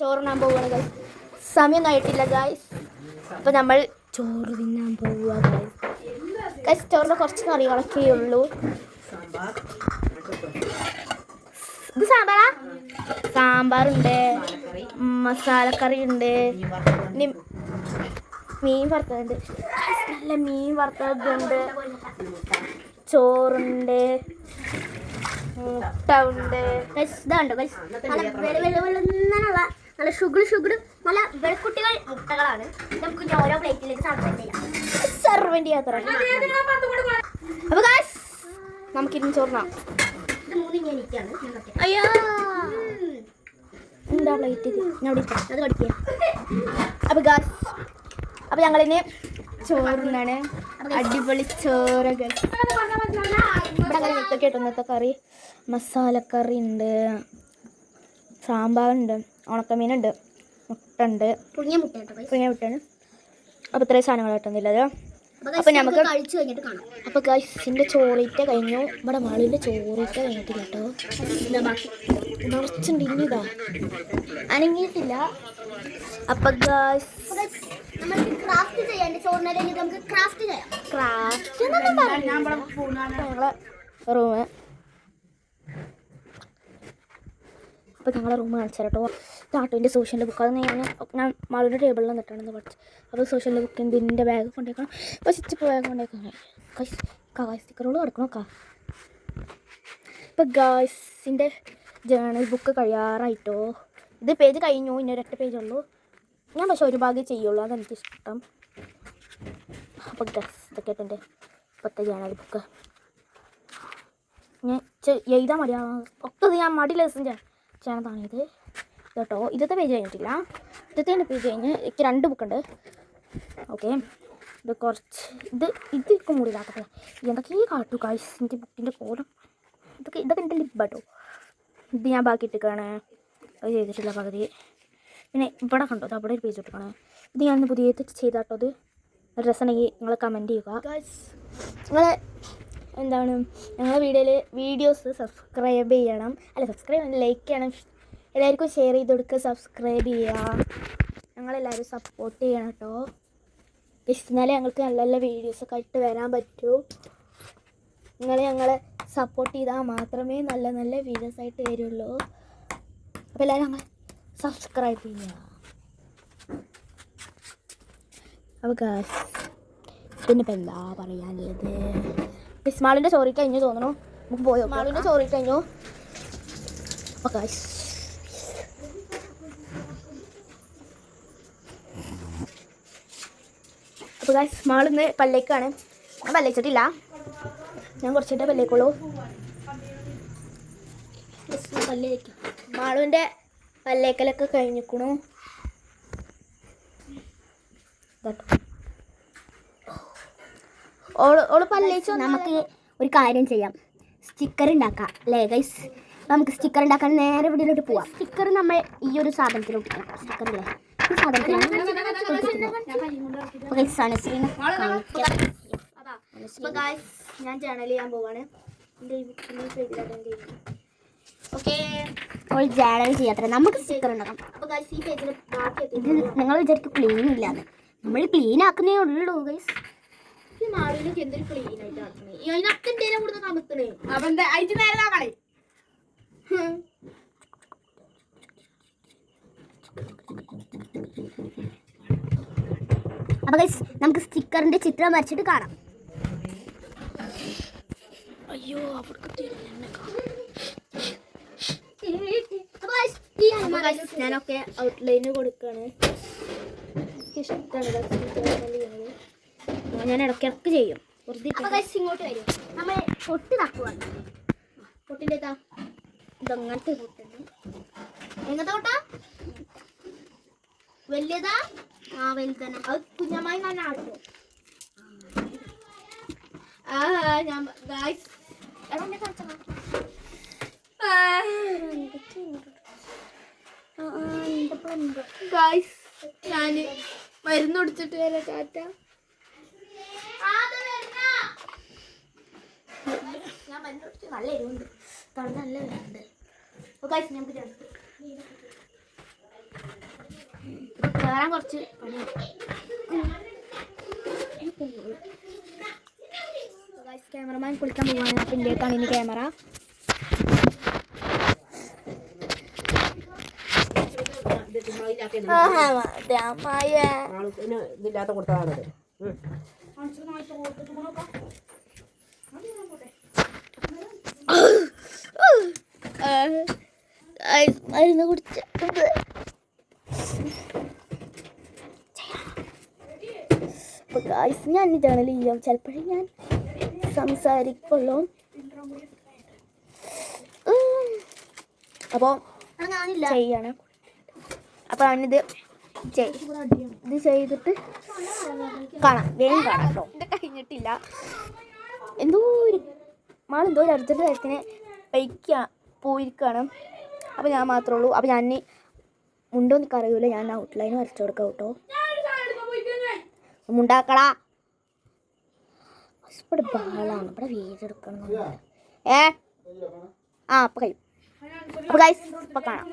ചോറിനാൻ പോവുകയാണ് ഗൈസ് സമയം ആയിട്ടില്ല ഗൈസ് അപ്പോൾ നമ്മൾ ചോറ് തിന്നാൻ പോവുക ഗൈസ് ഗൈസ് ചോറിന് കുറച്ച് കറികളൊക്കെ ഉള്ളൂ. ഇത് സാമ്പാറാ? സാമ്പാറുണ്ട്. മസാലക്കറി ഉണ്ട് മീൻ വറുത്തതുണ്ട്. നല്ല മീൻ വറുത്തതുണ്ട്. ചോറുണ്ട്. മുട്ട ഉണ്ട്. ഇതുണ്ട് guys. നല്ല ഷുഗർ ഷുഗർ നല്ല വെളുക്കുട്ടികൾ മുട്ടകളാണ്. നമുക്ക് ഓരോ പ്ലേറ്റിലേക്ക് സർവ് ചെയ്യാം. അപ്പൊ guys, നമുക്കിരുന്ന് ചോറിനാം. ഇത് മൂന്ന് ഞാൻ കട്ട് അയ്യോ. എന്താ പ്ലേറ്റ് ഞാൻ അവിടെ ഇരിക്കാം. അത് കടിക്കുക അപ്പൊ ഗാസ് അപ്പൊ ഞങ്ങളിന് ചോറിനാണ് അടിപൊളി ചോറൊക്കെ. ഇവിടെ അങ്ങനെ ഇതൊക്കെ ഇട്ടു ഇന്നത്തെ കറി. മസാലക്കറി ഉണ്ട്. സാമ്പാറുണ്ട് ഉണക്കമീനുണ്ട് മുട്ട ഉണ്ട് പുളിയ മുട്ട കേട്ടോ മുട്ടയാണ് അപ്പോൾ ഇത്രയും സാധനങ്ങൾ കിട്ടുന്നില്ലത് അതോ guys, അപ്പൊ നമുക്ക് കഴിച്ചു കഴിഞ്ഞിട്ട് കാണാം. അപ്പോൾ ഗൈസിന്റെ ചോറിറ്റ കഴിഞ്ഞു. ഇവിടെ മാളിന്റെ ചോറിറ്റ കഴിഞ്ഞിട്ട് കേട്ടോ. നിറച്ചുണ്ട് ഇനിതാ അനങ്ങിയിട്ടില്ല. അപ്പൊ ഗൈസ് അപ്പൊ നമുക്ക് ക്രാഫ്റ്റ് ചെയ്യാണ്ട് ചോറിനെ നമുക്ക് ക്രാഫ്റ്റ് ചെയ്യാം. ക്രാഫ്റ്റ് റൂമ് അപ്പോൾ ഞങ്ങളെ റൂം കാണിച്ചു കേട്ടോ നാട്ടുവിന്റെ സോഷ്യലിന്റെ ബുക്ക് അത് ഞാൻ ഞാൻ മാളുടെ ടേബിളിൽ നിന്നിട്ടാണെന്ന് പഠിച്ചു അപ്പോൾ സോഷ്യലിന്റെ ബുക്ക് ഇതിന്റെ ബാഗ് കൊണ്ടേക്കണം. അപ്പോൾ സ്റ്റിച്ച് ബാഗ് കൊണ്ടേക്കണം. കായ് സ്റ്റിക്കറുകൾ കിടക്കണം കാ ഇപ്പോൾ ഗായ്സിന്റെ ജേണൽ ബുക്ക് കഴിയാറായിട്ടോ. ഇത് പേജ് കഴിഞ്ഞു. ഇനി ഒരൊറ്റ പേജ് ഉള്ളൂ. ഞാൻ പക്ഷേ ഒരു ഭാഗം ചെയ്യുള്ളൂ. അതെനിക്ക് ഇഷ്ടം. അപ്പോൾ ഗസ് ഇതൊക്കെ എന്റെ ഇപ്പോഴത്തെ ജേണൽ ബുക്ക് ഞാൻ എഴുതാൻ മടിയാണ് ഒക്കെ ഞാൻ മടി ലെസൺ ചെയ്യണതാണ് ഇത് കേട്ടോ. ഇതത്തെ പേജ് കഴിഞ്ഞിട്ടില്ല. ഇതത്തെ പേജ് കഴിഞ്ഞ് എനിക്ക് രണ്ട് ബുക്കുണ്ട് ഓക്കെ ഇത് കുറച്ച് ഇത് ഇത് ഇപ്പം മൂടിയില്ലാത്തത് എന്തൊക്കെ കാട്ടു കാഴ്ച എന്റെ ബുക്കിന്റെ കോലം. ഇതൊക്കെ ഇതൊക്കെ എന്റെ ലിബാട്ടോ ഇത് ഞാൻ ബാക്കി ഇട്ടിക്കാണ് അത് ചെയ്തിട്ടില്ല പകുതി. പിന്നെ ഇവിടെ കണ്ടോ? അത് അവിടെ ഒരു പേജ് ഇട്ടിക്കാണ് ഇത് ഞാൻ പുതിയത് ചെയ്താട്ടോ അത് രസമുണ്ടെങ്കിൽ നിങ്ങൾ കമന്റ് ചെയ്യുക. നിങ്ങൾ എന്താണ് ഞങ്ങളുടെ വീഡിയോയിൽ വീഡിയോസ് സബ്സ്ക്രൈബ് ചെയ്യണം. അല്ല സബ്സ്ക്രൈബ് ലൈക്ക് ചെയ്യണം. എല്ലാവർക്കും ഷെയർ ചെയ്ത് കൊടുക്കുക സബ്സ്ക്രൈബ് ചെയ്യുക ഞങ്ങളെല്ലാവരും സപ്പോർട്ട് ചെയ്യണം കേട്ടോ എന്നാലേ ഞങ്ങൾക്ക് നല്ല നല്ല വീഡിയോസൊക്കെ ആയിട്ട് വരാൻ പറ്റൂ. നിങ്ങൾ ഞങ്ങളെ സപ്പോർട്ട് ചെയ്താൽ മാത്രമേ നല്ല നല്ല വീഡിയോസ് ആയിട്ട് വരുള്ളൂ. അപ്പോൾ എല്ലാവരും ഞങ്ങൾ സബ്സ്ക്രൈബ് ചെയ്യുക അപ്പോൾ പിന്നെ ഇപ്പം എന്താ പറയാനുള്ളത്? ബിസ്മാളിന്റെ ചോറി കഴിഞ്ഞു തോന്നുന്നു. നമുക്ക് പോയോ മാളിന്റെ ചോറി കഴിഞ്ഞു. ഗാസ് അപ്പോൾ ഗാസ് മാളിന്ന് പല്ലേക്കാണ് ഞാൻ പല്ലേച്ചിട്ടില്ല ഞാൻ കുറച്ചിട്ടേ പല്ലേക്കുള്ളൂ പല്ലേക്ക് മാളുവിന്റെ പല്ലേക്കലൊക്കെ കഴിഞ്ഞിക്കണു ഇതാട്ടോ. ഓൾ പല്ലേച്ച് നമുക്ക് ഒരു കാര്യം ചെയ്യാം. സ്റ്റിക്കർ ഉണ്ടാക്കാം അല്ലേ ഗൈസ് നമുക്ക് സ്റ്റിക്കർ ഉണ്ടാക്കാൻ നേരെ ഇവിടെയിലോട്ട് പോവാം. സ്റ്റിക്കർ നമ്മൾ ഈ ഒരു സാധനത്തിലോട്ട് ഇടണം സ്റ്റിക്കർ അല്ലേ ഈ സാധനത്തിലാണ് ഞാൻ ജേണൽ ചെയ്യാൻ പോവാണ്. അപ്പോൾ ജാനൽ ചെയ്യാത്ര നമുക്ക് സ്റ്റിക്കർ ഉണ്ടാക്കാം ഇത് നിങ്ങൾ വിചാരിക്കും ക്ലീൻ ഇല്ലാന്ന്. നമ്മൾ ക്ലീൻ ആക്കുന്നേ ഉള്ളൂ ഗൈസ് എന്തൊരു ക്ലീൻ ആയിട്ട് ആക്കണേ ഈ അതിനൊക്കെ എന്തേലും കൂടുന്ന കമത്തണേ അവന്റെ അയച്ചു നേരെ നോക്കണേ അപ്പോൾ ഗൈസ് നമുക്ക് സ്റ്റിക്കറിന്റെ ചിത്രം വരച്ചിട്ട് കാണാം. അയ്യോ ഞാനൊക്കെ ഔട്ട്ലൈന് കൊടുക്കാണ്. ഇഷ്ടമാണ് ഞാൻ ഇടയ്ക്കിടക്ക് ചെയ്യും. വെറുതെ ഇങ്ങോട്ട് വരും. നമ്മൾ പൊട്ടി തക്കുവാണ്. പൊട്ടിന്റെ ഇതാ ഇതങ്ങനത്തെ പൊട്ടുണ്ട് എങ്ങനത്തെ കൊട്ടാ? വലിയതാ? ആ വലുതന്നെ. അത് കുഞ്ഞമായി ഞാൻ ആട്ടോ. ആ ഞാൻ ഗായ്സ് ഗായ്സ് ഞാൻ മരുന്ന് കുടിച്ചിട്ട് വരാം ടാറ്റ. ഞാൻ മരുന്ന് നല്ല എരിവുണ്ട് തൊണ്ട നല്ല വേണ്ട ഗായ്സ് നമുക്ക് രണ്ട് കേറാൻ കുറച്ച് ക്യാമറമാൻ കുളിക്കാൻ പോവാണ് അപ്പം ഇതിലേക്കാണ് ഇനി ക്യാമറ ഇതില്ലാത്ത കൊടുത്തതാണത് മരുന്ന് കുടിച്ച ഗായ്സ് ഞാൻ ഇതാണ് ലീയോ ചിലപ്പോഴേ ഞാൻ സംസാരിക്കുള്ളൂ. അപ്പോൾ ചെയ്യണം. അപ്പോൾ അവനിത് ഇത് ചെയ്തിട്ട് കാണാം. വേഗം കാണാം കേട്ടോ കഴിഞ്ഞിട്ടില്ല. എന്തോ ഒരു മാളെന്തോ ഒരു അർജന്റ് കാര്യത്തിന് ബൈക്ക് പോയിരിക്കുകയാണ് അപ്പോൾ ഞാൻ മാത്രമേ ഉള്ളൂ. അപ്പോൾ ഞാൻ മുണ്ടോ നിൽക്കാൻ അറിയൂല. ഞാൻ ഔട്ട്ലൈൻ വരച്ചു കൊടുക്കാം കേട്ടോ മുണ്ടാക്കളാ. ഇവിടെ ബഹളാണ് ഇവിടെ വീടെടുക്കണം ഏ? ആ അപ്പം കഴിയും. അപ്പോൾ ഗൈസ് ഇപ്പം കാണാം.